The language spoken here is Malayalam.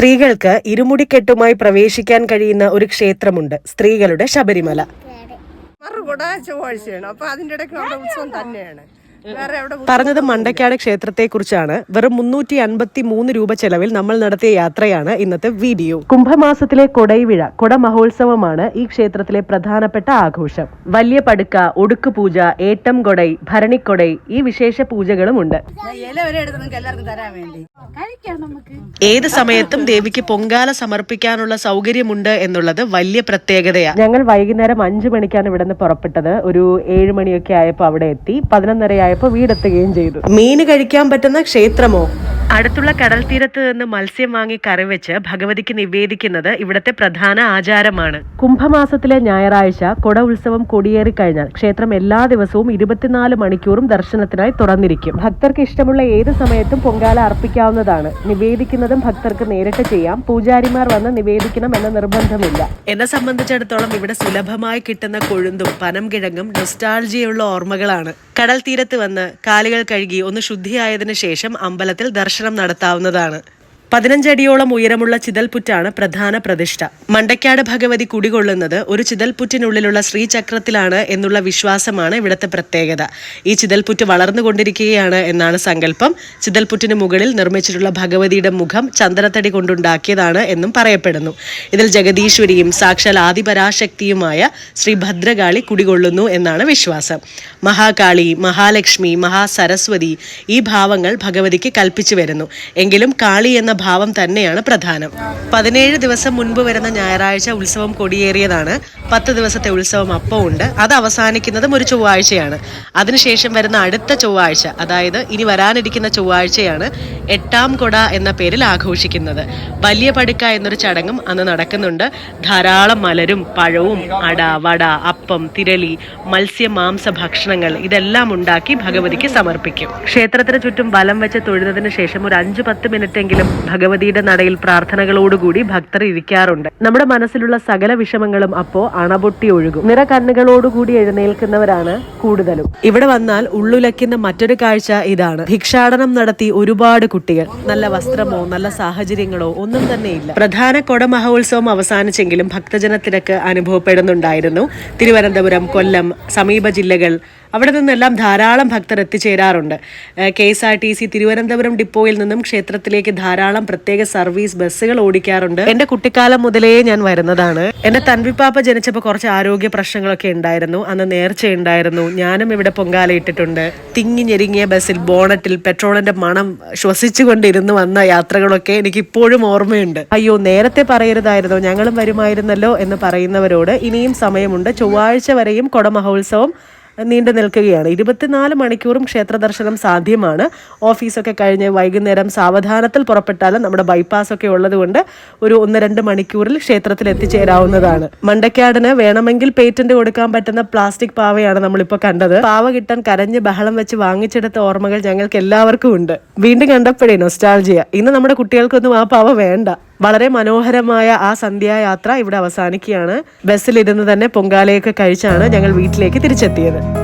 സ്ത്രീകൾക്ക് ഇരുമുടിക്കെട്ടുമായി പ്രവേശിക്കാൻ കഴിയുന്ന ഒരു ക്ഷേത്രമുണ്ട്. സ്ത്രീകളുടെ ശബരിമല. ചൊവ്വാഴ്ചയാണ് അപ്പൊ അതിന്റെ ഇടയ്ക്ക് ഉത്സവം തന്നെയാണ്. പറഞ്ഞത് മണ്ടക്കാട് ക്ഷേത്രത്തെക്കുറിച്ചാണ്. വെറും മുന്നൂറ്റി അൻപത്തി മൂന്ന് രൂപ ചെലവിൽ നമ്മൾ നടത്തിയ യാത്രയാണ് ഇന്നത്തെ വീഡിയോ. കുംഭമാസത്തിലെ കൊടൈവിഴ കൊട മഹോത്സവമാണ് ഈ ക്ഷേത്രത്തിലെ പ്രധാനപ്പെട്ട ആഘോഷം. വലിയ പടുക്ക ഒടുക്ക് പൂജ ഏട്ടം കൊടൈ ഭരണിക്കൊടൈ ഈ വിശേഷ പൂജകളും ഉണ്ട്. ഏത് സമയത്തും ദേവിക്ക് പൊങ്കാല സമർപ്പിക്കാനുള്ള സൗകര്യമുണ്ട് എന്നുള്ളത് വലിയ പ്രത്യേകതയാണ് ഞങ്ങൾ വൈകുന്നേരം അഞ്ചു മണിക്കാണ് ഇവിടെ നിന്ന് പുറപ്പെട്ടത്. ഒരു ഏഴ് മണിയൊക്കെ ആയപ്പോൾ അവിടെ എത്തി. പതിനൊന്നരയായപ്പോൾ വീടെത്തുകയും ചെയ്തു. മീന് കഴിക്കാൻ പറ്റുന്ന ക്ഷേത്രമോ? അടുത്തുള്ള കടൽ തീരത്ത് നിന്ന് മത്സ്യം വാങ്ങി കറി വെച്ച് ഭഗവതിക്ക് നിവേദിക്കുന്നത് ഇവിടത്തെ പ്രധാന ആചാരമാണ്. കുംഭമാസത്തിലെ ഞായറാഴ്ച കൊട ഉത്സവം കൊടിയേറി കഴിഞ്ഞാൽ ക്ഷേത്രം എല്ലാ ദിവസവും ഇരുപത്തിനാല് മണിക്കൂറും ദർശനത്തിനായി തുറന്നിരിക്കും. ഭക്തർക്ക് ഇഷ്ടമുള്ള ഏത് സമയത്തും പൊങ്കാല അർപ്പിക്കാവുന്നതാണ്. നിവേദിക്കുന്നതും ഭക്തർക്ക് നേരിട്ട് ചെയ്യാം. പൂജാരിമാർ വന്ന് നിവേദിക്കണം എന്ന നിർബന്ധമില്ല. എന്നെ സംബന്ധിച്ചിടത്തോളം ഇവിടെ സുലഭമായി കിട്ടുന്ന കൊഴുന്തും പനം കിഴങ്ങും നൊസ്റ്റാൾജിയുള്ള ഓർമ്മകളാണ്. കടൽ തീരത്ത് വന്ന് കാലുകൾ കഴുകി ഒന്ന് ശുദ്ധിയായതിനു ശേഷം അമ്പലത്തിൽ ദർശനം നടത്താവുന്നതാണ് പതിനഞ്ചടിയോളം ഉയരമുള്ള ചിതൽപുറ്റാണ് പ്രധാന പ്രതിഷ്ഠ. മണ്ടക്കാട് ഭഗവതി കുടികൊള്ളുന്നത് ഒരു ചിതൽപുറ്റിനുള്ളിലുള്ള ശ്രീചക്രത്തിലാണ് എന്നുള്ള വിശ്വാസമാണ് ഇവിടുത്തെ പ്രത്യേകത. ഈ ചിതൽപുറ്റ് വളർന്നുകൊണ്ടിരിക്കുകയാണ് എന്നാണ് സങ്കല്പം. ചിതൽപുറ്റിന് മുകളിൽ നിർമ്മിച്ചിട്ടുള്ള ഭഗവതിയുടെ മുഖം ചന്ദനത്തടി കൊണ്ടുണ്ടാക്കിയതാണ് എന്നും പറയപ്പെടുന്നു. ഇതിൽ ജഗദീശ്വരിയും സാക്ഷാൽ ആദിപരാശക്തിയുമായ ശ്രീ ഭദ്രകാളി കുടികൊള്ളുന്നു എന്നാണ് വിശ്വാസം. മഹാകാളി മഹാലക്ഷ്മി മഹാസരസ്വതി ഈ ഭാവങ്ങൾ ഭഗവതിക്ക് കൽപ്പിച്ചു വരുന്നു. എങ്കിലും കാളി എന്ന ഭാവം തന്നെയാണ് പ്രധാനം. പതിനേഴ് ദിവസം മുൻപ് വരുന്ന ഞായറാഴ്ച ഉത്സവം കൊടിയേറിയതാണ്. പത്ത് ദിവസത്തെ ഉത്സവം അപ്പോൾ ഉണ്ട്. അത് അവസാനിക്കുന്നതും ഒരു ചൊവ്വാഴ്ചയാണ്. അതിനുശേഷം വരുന്ന അടുത്ത ചൊവ്വാഴ്ച അതായത് ഇനി വരാനിരിക്കുന്ന ചൊവ്വാഴ്ചയാണ് എട്ടാം കൊട എന്ന പേരിൽ ആഘോഷിക്കുന്നത്. വലിയ പടുക്ക എന്നൊരു ചടങ്ങും അന്ന് നടക്കുന്നുണ്ട്. ധാരാളം മലരും പഴവും അട വട അപ്പം തിരളി മത്സ്യ മാംസ ഭക്ഷണങ്ങൾ ഇതെല്ലാം ഉണ്ടാക്കി ഭഗവതിക്ക് സമർപ്പിക്കും. ക്ഷേത്രത്തിന് ചുറ്റും വലം വെച്ച് തൊഴുന്നതിന് ശേഷം ഒരു അഞ്ചു പത്ത് മിനിറ്റെങ്കിലും ഭഗവതിയുടെ നടയിൽ പ്രാർത്ഥനകളോടുകൂടി ഭക്തർ ഇരിക്കാറുണ്ട്. നമ്മുടെ മനസ്സിലുള്ള സകല വിഷമങ്ങളും അപ്പോ അണപൊട്ടി ഒഴുകും. നിറ കണ്ണുകളോടുകൂടി എഴുന്നേൽക്കുന്നവരാണ് കൂടുതലും. ഇവിടെ വന്നാൽ ഉള്ളുലയ്ക്കുന്ന മറ്റൊരു കാഴ്ച ഇതാണ്. ഭിക്ഷാടനം നടത്തി ഒരുപാട് കുട്ടികൾ. നല്ല വസ്ത്രമോ നല്ല സാഹചര്യങ്ങളോ ഒന്നും തന്നെ ഇല്ല. പ്രധാന കൊട മഹോത്സവം അവസാനിച്ചെങ്കിലും ഭക്തജന തിരക്ക് അനുഭവപ്പെടുന്നുണ്ടായിരുന്നു. തിരുവനന്തപുരം കൊല്ലം സമീപ ജില്ലകൾ അവിടെ നിന്നെല്ലാം ധാരാളം ഭക്തർ എത്തിച്ചേരാറുണ്ട്. K S R T C Thiruvananthapuram ഡിപ്പോയിൽ നിന്നും ക്ഷേത്രത്തിലേക്ക് ധാരാളം പ്രത്യേക സർവീസ് ബസ്സുകൾ ഓടിക്കാറുണ്ട്. എന്റെ കുട്ടിക്കാലം മുതലേ ഞാൻ വരുന്നതാണ്. എന്റെ തൻവിപ്പാപ്പ ജനിച്ചപ്പോൾ കുറച്ച് ആരോഗ്യ പ്രശ്നങ്ങളൊക്കെ ഉണ്ടായിരുന്നു. അന്ന് നേർച്ച ഉണ്ടായിരുന്നു. ഞാനും ഇവിടെ പൊങ്കാല ഇട്ടിട്ടുണ്ട്. തിങ്ങി ഞെരുങ്ങിയ ബസ്സിൽ ബോണറ്റിൽ പെട്രോളിന്റെ മണം ശ്വസിച്ചുകൊണ്ടിരുന്ന് വന്ന യാത്രകളൊക്കെ എനിക്ക് ഇപ്പോഴും ഓർമ്മയുണ്ട്. അയ്യോ നേരത്തെ പറയരുതായിരുന്നോ? ഞങ്ങളും വരുമായിരുന്നല്ലോ എന്ന് പറയുന്നവരോട് ഇനിയും സമയമുണ്ട്. ചൊവ്വാഴ്ച വരെയും കൊടമഹോത്സവം നീണ്ടു നിൽക്കുകയാണ്. ഇരുപത്തിനാല് മണിക്കൂറും ക്ഷേത്ര ദർശനം സാധ്യമാണ്. ഓഫീസൊക്കെ കഴിഞ്ഞ് വൈകുന്നേരം സാവധാനത്തിൽ പുറപ്പെട്ടാലും നമ്മുടെ ബൈപ്പാസ് ഒക്കെ ഉള്ളതുകൊണ്ട് ഒരു ഒന്ന് രണ്ട് മണിക്കൂറിൽ ക്ഷേത്രത്തിൽ എത്തിച്ചേരാവുന്നതാണ് മണ്ടക്കാടിന് വേണമെങ്കിൽ പേറ്റന്റ് കൊടുക്കാൻ പറ്റുന്ന പ്ലാസ്റ്റിക് പാവയാണ് നമ്മളിപ്പോൾ കണ്ടത്. പാവ കിട്ടാൻ കരഞ്ഞ് ബഹളം വെച്ച് വാങ്ങിച്ചെടുത്ത ഓർമ്മകൾ ഞങ്ങൾക്ക് എല്ലാവർക്കും ഉണ്ട്. വീണ്ടും കണ്ടപ്പോഴേ നൊസ്റ്റാൾജിയ ഇന്ന് നമ്മുടെ കുട്ടികൾക്കൊന്നും ആ പാവ വേണ്ട. വളരെ മനോഹരമായ ആ സന്ധ്യായാത്ര ഇവിടെ അവസാനിക്കുകയാണ്. ബസ്സിലിരുന്ന് തന്നെ പൊങ്കാലയൊക്കെ കഴിച്ചാണ് ഞങ്ങൾ വീട്ടിലേക്ക് തിരിച്ചെത്തിയത്.